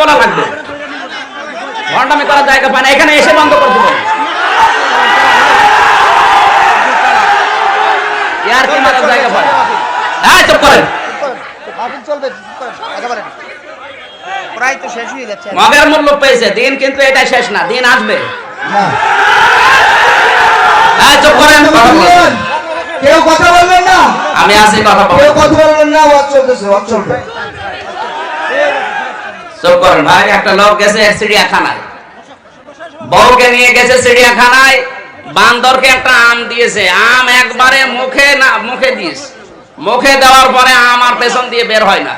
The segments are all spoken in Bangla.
বলা লাগবে। ভণ্ডামি করার জায়গা পায় না এখানে এসে বন্ধ করে দেবো। ইয়ার কি মারার জায়গা পায়? হ্যাঁ চুপ করেন। চলবে একেবারে। প্রায় তো শেষ হয়ে যাচ্ছে। মগের মূল্য পেয়েছে দিন কিন্তু এটা শেষ না দিন আসবে। হ্যাঁ। চুপ করেন। কেউ কথা বলবেন না। আমি আছি কথা কেউ কথা বলবেন না চলতেছে চলবে। চুপ করেন ভাই, একটা লোক গেছে চিড়িয়াখানায়। বউকে নিয়ে গেছে চিড়িয়াখানায়, বান্দরকে একটা আম দিয়েছে। আম একবারে মুখে না, মুখে মুখে দেওয়ার পরে আম আর পেছন দিয়ে বের হয় না।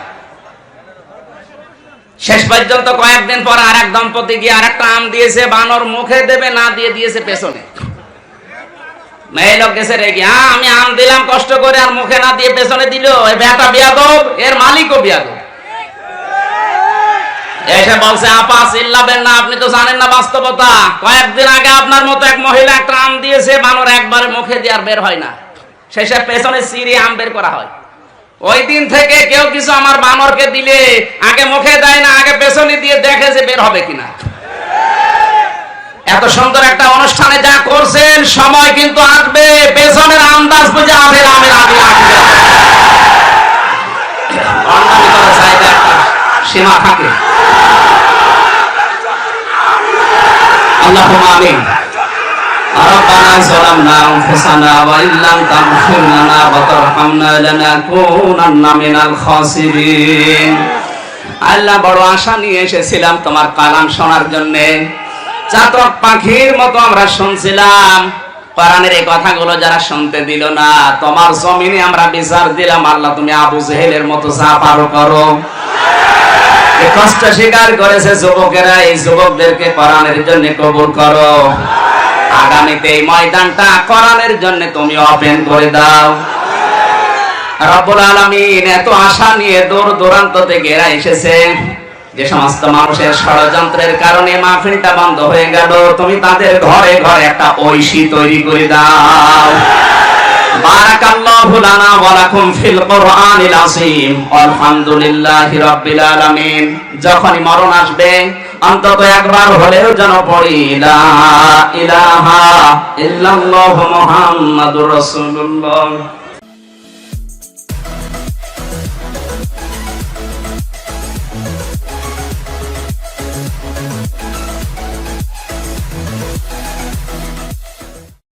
শেষ পর্যন্ত কয়েকদিন পর আর এক দম্পতি গিয়ে আর একটা আম দিয়েছে, বানর মুখে দেবে, না দিয়ে দিয়েছে পেছনে। মেয়ে লোক গেছে রেগে আমি আম দিলাম, কষ্ট করে আর মুখে না দিয়ে পেছনে দিল। বেটা বিয়াদব, এর মালিকও বিয়াদব। এসে বলছে আপা চিল্লাবেন না আপনি তো জানেন না বাস্তবতা কয়েকদিন আগে আপনার মতো এক মহিলা আম দিয়েছে বানর মুখে দিয়ে আর বের হয় না শেষে পেছনে সিঁড়ি আম বের করা হয় ওই দিন থেকে কেউ কিছু আমার বানরকে দিলে আগে মুখে দেয় না আগে পেছনে দিয়ে দেখে যে বের হবে কিনা এত সুন্দর একটা অনুষ্ঠানে যা করছেন সময় কিন্তু আসবে পেছনের আন্দাজ বুঝে আমের আমের আসবে সীমা থাকে اللهم آمين ربنا ظلمنا أنفسنا وإن لم تغفر لنا وترحمنا لنكونن من الخاسرين আল্লাহ বড় আশা নিয়ে এসেছিলাম তোমার কালাম শোনার জন্য চাতক পাখির মতো আমরা শুনছিলাম কোরআনের এই কথাগুলো যারা শুনতে দিল না তোমার জমিনে আমরা বিচার দিলাম আল্লাহ তুমি আবু জেহেলের মতো যা পারো করো এই কষ্ট স্বীকার করেছে যুবকেরা, এই যুবকদেরকে কোরআনের জন্য কবুল করো। আগামীতে এই ময়দানটা কোরআনের জন্য তুমি ওপেন করে দাও। রব্বুল এত আশা নিয়ে দূর দূরান্ত থেকে এরা এসেছে। যে সমস্ত মানুষের ষড়যন্ত্রের কারণে মাহফিলটা বন্ধ হয়ে গেল। তুমি তাদের ঘরে ঘরে একটা ঐশী তৈরি করে দাও। বারাকাল্লাহু লানা ওয়া লাকুম ফিল কোরআনিল আযীম। আলহামদুলিল্লাহি রাব্বিল আলামিন। যখনই মরণ আসবে, অন্তত একবার হলেও যেন পড়ি, লা ইলাহা ইল্লাল্লাহু মুহাম্মাদুর রাসূলুল্লাহ।